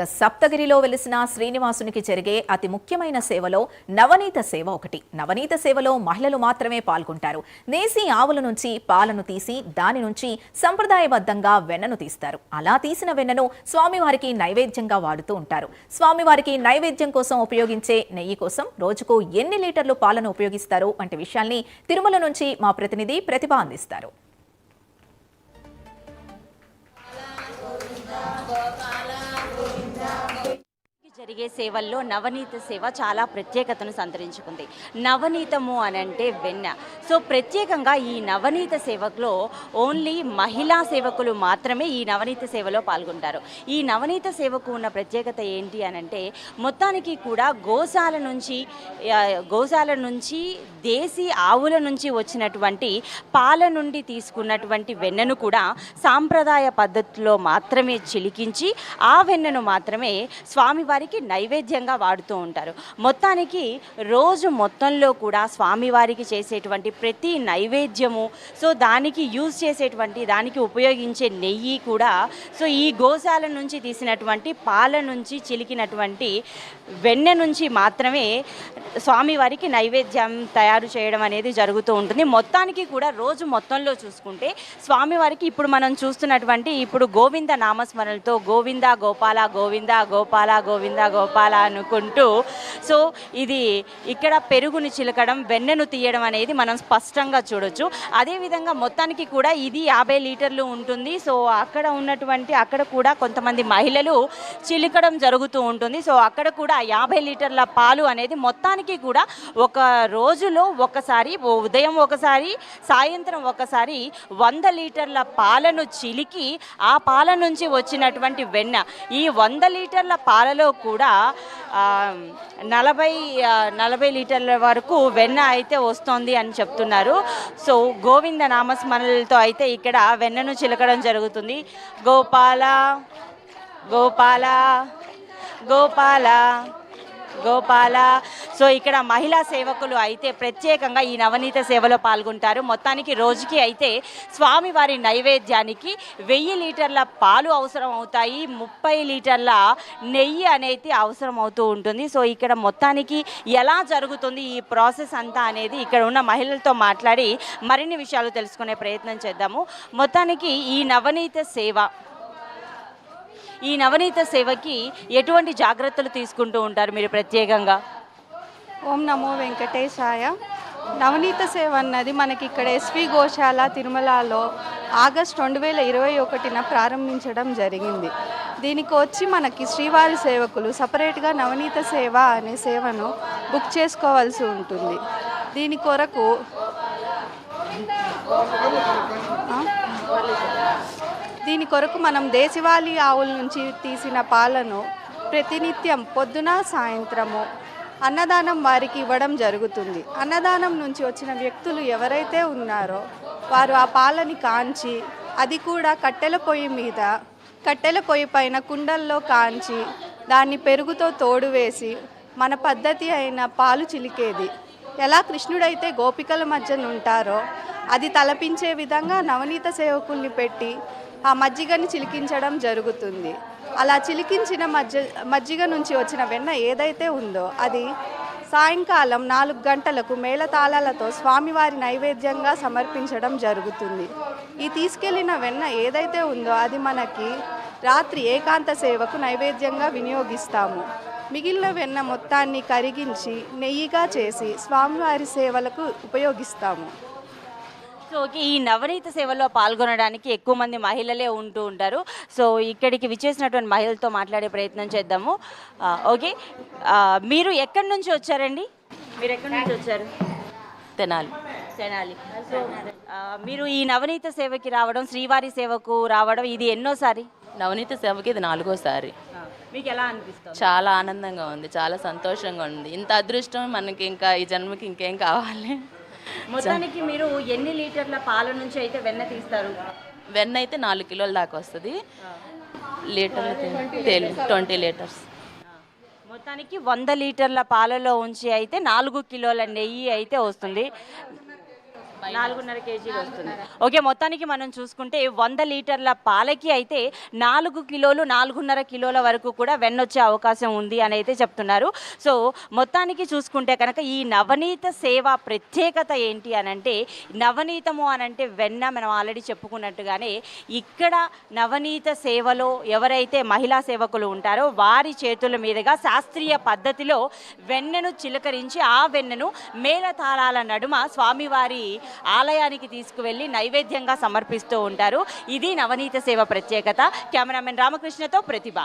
సప్తగిరిలో వెలిసిన శ్రీనివాసునికి జరిగే అతి ముఖ్యమైన సేవలో నవనీత సేవ ఒకటి. నవనీత సేవలో మహిళలు మాత్రమే పాల్గొంటారు. దేశీ ఆవుల నుంచి పాలను తీసి దాని నుంచి సంప్రదాయబద్ధంగా వెన్నను తీస్తారు. అలా తీసిన వెన్నను స్వామివారికి నైవేద్యంగా వాడుతూ ఉంటారు. స్వామివారికి నైవేద్యం కోసం ఉపయోగించే నెయ్యి కోసం రోజుకు ఎన్ని లీటర్లు పాలను ఉపయోగిస్తారు? వంటి విషయాల్ని తిరుమల నుంచి మా ప్రతినిధి ప్రతిభ అందిస్తారు. జరిగే సేవల్లో నవనీత సేవ చాలా ప్రత్యేకతను సంతరించుకుంది. నవనీతము అని అంటే వెన్న. సో ప్రత్యేకంగా ఈ నవనీత సేవకులో ఓన్లీ మహిళా సేవకులు మాత్రమే ఈ నవనీత సేవలో పాల్గొంటారు. ఈ నవనీత సేవకు ఉన్న ప్రత్యేకత ఏంటి అని అంటే మొత్తానికి కూడా గోశాల నుంచి గోశాల నుంచి దేశీ ఆవుల నుంచి వచ్చినటువంటి పాల నుండి తీసుకున్నటువంటి వెన్నను కూడా సాంప్రదాయ పద్ధతిలో మాత్రమే చిలికించి ఆ వెన్నను మాత్రమే స్వామివారికి నైవేద్యంగా వాడుతూ ఉంటారు. మొత్తానికి రోజు మొత్తంలో కూడా స్వామివారికి చేసేటువంటి ప్రతి నైవేద్యము సో దానికి యూజ్ చేసేటువంటి దానికి ఉపయోగించే నెయ్యి కూడా సో ఈ గోశాల నుంచి తీసినటువంటి పాల నుంచి చిలికినటువంటి వెన్నె నుంచి మాత్రమే స్వామివారికి నైవేద్యం తయారు చేయడం అనేది జరుగుతూ ఉంటుంది. మొత్తానికి కూడా రోజు మొత్తంలో చూసుకుంటే స్వామివారికి ఇప్పుడు మనం చూస్తున్నటువంటి ఇప్పుడు గోవింద నామస్మరణలతో గోవింద గోపాల గోవింద గోపాల గోవింద గోపాల అనుకుంటూ. సో ఇది ఇక్కడ పెరుగుని చిలకడం వెన్నెను తీయడం అనేది మనం స్పష్టంగా చూడొచ్చు. అదేవిధంగా మొత్తానికి కూడా ఇది యాభై లీటర్లు ఉంటుంది. సో అక్కడ ఉన్నటువంటి అక్కడ కూడా కొంతమంది మహిళలు చిలకడం జరుగుతూ ఉంటుంది. సో అక్కడ కూడా యాభై లీటర్ల పాలు అనేది మొత్తానికి కూడా ఒక రోజులో ఒకసారి ఉదయం ఒకసారి సాయంత్రం ఒకసారి వంద లీటర్ల పాలను చిలికి ఆ పాల నుంచి వచ్చినటువంటి వెన్న. ఈ వంద లీటర్ల పాలలో కూడా కూడా నలభై నలభై లీటర్ల వరకు వెన్న అయితే వస్తోంది అని చెప్తున్నారు. సో గోవింద నామస్మరణలతో అయితే ఇక్కడ వెన్నను చిలకడం జరుగుతుంది. గోపాల గోపాల గోపాల. గోపాల. సో ఇక్కడ మహిళా సేవకులు అయితే ప్రత్యేకంగా ఈ నవనీత సేవలో పాల్గొంటారు. మొత్తానికి రోజుకి అయితే స్వామివారి నైవేద్యానికి వెయ్యి లీటర్ల పాలు అవసరం అవుతాయి ముప్పై లీటర్ల నెయ్యి అనేది అవసరం అవుతూ ఉంటుంది. సో ఇక్కడ మొత్తానికి ఎలా జరుగుతుంది ఈ ప్రాసెస్ అంతా అనేది ఇక్కడ ఉన్న మహిళలతో మాట్లాడి మరిన్ని విషయాలు తెలుసుకునే ప్రయత్నం చేద్దాము. మొత్తానికి ఈ నవనీత సేవ ఈ నవనీత సేవకి ఎటువంటి జాగ్రత్తలు తీసుకుంటూ ఉంటారు మీరు ప్రత్యేకంగా? ఓం నమో వెంకటేశాయ. నవనీత సేవ అన్నది మనకి ఇక్కడ ఎస్వి గోశాల తిరుమలలో ఆగస్ట్ రెండు వేల ఇరవై ఒకటిన ప్రారంభించడం జరిగింది. దీనికి వచ్చి మనకి శ్రీవారి సేవకులు సపరేట్గా నవనీత సేవ అనే సేవను బుక్ చేసుకోవాల్సి ఉంటుంది. దీని కొరకు దీని కొరకు మనం దేశవాళీ ఆవుల నుంచి తీసిన పాలను ప్రతినిత్యం పొద్దున సాయంత్రము అన్నదానం వారికి ఇవ్వడం జరుగుతుంది. అన్నదానం నుంచి వచ్చిన వ్యక్తులు ఎవరైతే ఉన్నారో వారు ఆ పాలని కాంచి అది కూడా కట్టెల పొయ్యి మీద కట్టెల పొయ్యి పైన కుండల్లో కాంచి దాన్ని పెరుగుతో తోడు వేసి మన పద్ధతి అయిన పాలు చిలికేది. ఎలా కృష్ణుడైతే గోపికల మధ్యన ఉంటారో అది తలపించే విధంగా నవనీత సేవకుల్ని పెట్టి ఆ మజ్జిగని చిలికించడం జరుగుతుంది. అలా చిలికించిన మజ్జి మజ్జిగ నుంచి వచ్చిన వెన్న ఏదైతే ఉందో అది సాయంకాలం నాలుగు గంటలకు మేళతాళాలతో స్వామివారి నైవేద్యంగా సమర్పించడం జరుగుతుంది. ఈ తీసుకెళ్ళిన వెన్న ఏదైతే ఉందో అది మనకి రాత్రి ఏకాంత సేవకు నైవేద్యంగా వినియోగిస్తాము. మిగిలిన వెన్న మొత్తాన్ని కరిగించి నెయ్యిగా చేసి స్వామివారి సేవలకు ఉపయోగిస్తాము. సో ఈ నవనీత సేవలో పాల్గొనడానికి ఎక్కువ మంది మహిళలే ఉంటూ ఉంటారు. సో ఇక్కడికి విచ్చేసినటువంటి మహిళలతో మాట్లాడే ప్రయత్నం చేద్దాము. ఓకే. మీరు ఎక్కడి నుంచి వచ్చారండి? మీరు ఎక్కడి నుంచి వచ్చారు? తెనాలి. తెనాలి. సో మీరు ఈ నవనీత సేవకి రావడం శ్రీవారి సేవకు రావడం ఇది ఎన్నోసారి? నవనీత సేవకి ఇది నాలుగోసారి. మీకు ఎలా అనిపిస్తుంది? చాలా ఆనందంగా ఉంది చాలా సంతోషంగా ఉంది. ఇంత అదృష్టం మనకి ఇంకా ఈ జన్మకి ఇంకేం కావాలి? మొత్తానికి మీరు ఎన్ని లీటర్ల పాల నుంచి అయితే వెన్న తీస్తారు? వెన్న అయితే నాలుగు కిలోల దాకా వస్తుంది. లీటర్లు తేలి ట్వంటీ లీటర్స్. మొత్తానికి వంద లీటర్ల పాలలో ఉంచి అయితే నాలుగు కిలోల నెయ్యి అయితే వస్తుంది. నాలుగున్నర కేజీలు వస్తుంది. ఓకే మొత్తానికి మనం చూసుకుంటే వంద లీటర్ల పాలకి అయితే నాలుగు కిలోలు నాలుగున్నర కిలోల వరకు కూడా వెన్న వచ్చే అవకాశం ఉంది అని అయితే చెప్తున్నారు. సో మొత్తానికి చూసుకుంటే కనుక ఈ నవనీత సేవ ప్రత్యేకత ఏంటి అని అంటే నవనీతము అని అంటే వెన్న మనం ఆల్రెడీ చెప్పుకున్నట్టుగానే ఇక్కడ నవనీత సేవలో ఎవరైతే మహిళా సేవకులు ఉంటారో వారి చేతుల మీదుగా శాస్త్రీయ పద్ధతిలో వెన్నను చిలకరించి ఆ వెన్నను మేళతాళాల నడుమ స్వామివారి ఆలయానికి తీసుకువెళ్ళి నైవేద్యంగా సమర్పిస్తూ ఉంటారు. ఇది నవనీత సేవ ప్రత్యేకత. కెమెరామెన్ రామకృష్ణతో ప్రతిభ.